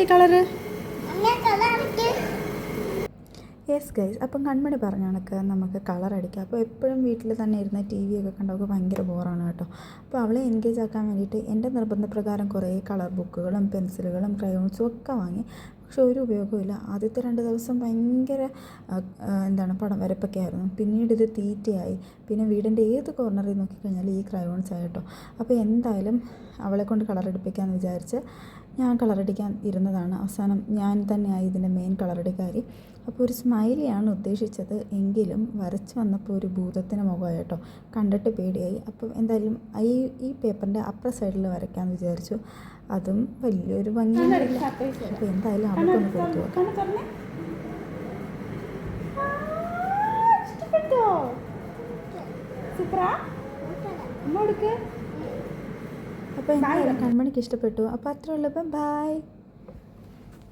ഈ colour yes guys അപ്പം കൺമണി പറഞ്ഞ കണക്ക് നമുക്ക് കളർ അടിക്കാം. അപ്പോൾ എപ്പോഴും വീട്ടിൽ തന്നെ ഇരുന്ന് ടി വി ഒക്കെ കണ്ടവർക്ക് ഭയങ്കര ബോറാണ് കേട്ടോ. അപ്പോൾ അവളെ എൻഗേജ് ആക്കാൻ വേണ്ടിയിട്ട് എന്റെ നിർബന്ധപ്രകാരം കുറേ കളർ ബുക്കുകളും പെൻസിലുകളും ക്രയോൺസും ഒക്കെ വാങ്ങി പക്ഷെ ഒരു ഉപയോഗമില്ല ആദ്യത്തെ രണ്ട് ദിവസം ഭയങ്കര എന്താണ് പടം വരപ്പൊക്കെ ആയിരുന്നു. പിന്നീട് ഇത് തീറ്റയായി. പിന്നെ വീടിന്റെ ഏത് കോർണറിൽ നോക്കിക്കഴിഞ്ഞാൽ ഈ ക്രയോൺസ് ആയിട്ടോ അപ്പോൾ എന്തായാലും അവളെ കൊണ്ട് കളറടുപ്പിക്കാമെന്ന് വിചാരിച്ച് ഞാൻ കളറടിക്കാൻ ഇരുന്നതാണ്. അവസാനം ഞാൻ തന്നെയായി ഇതിന്റെ മെയിൻ കളറടിക്കാരി അപ്പോൾ ഒരു സ്മൈലിയാണ് ഉദ്ദേശിച്ചത്. എങ്കിലും വരച്ച് വന്നപ്പോൾ ഒരു ഭൂതത്തിന് മുഖമായി കേട്ടോ. കണ്ടിട്ട് പേടിയായി. അപ്പോൾ എന്തായാലും ഈ ഈ പേപ്പറിന്റെ അപ്പുറ സൈഡിൽ വരയ്ക്കാമെന്ന് വിചാരിച്ചു. അതും വലിയൊരു ഭംഗി അപ്പോൾ എന്തായാലും അവർക്കൊന്ന് കൊടുത്തു നോക്കാം. ഇഷ്ടപ്പെട്ടോ? സൂപ്പറാ അമ്മ കൊടുക്ക്. അപ്പോൾ എന്തായാലും കൺമണിക്ക് ഇഷ്ടപ്പെട്ടു. അപ്പോൾ അത്രേ ഉള്ളപ്പോൾ ബായ്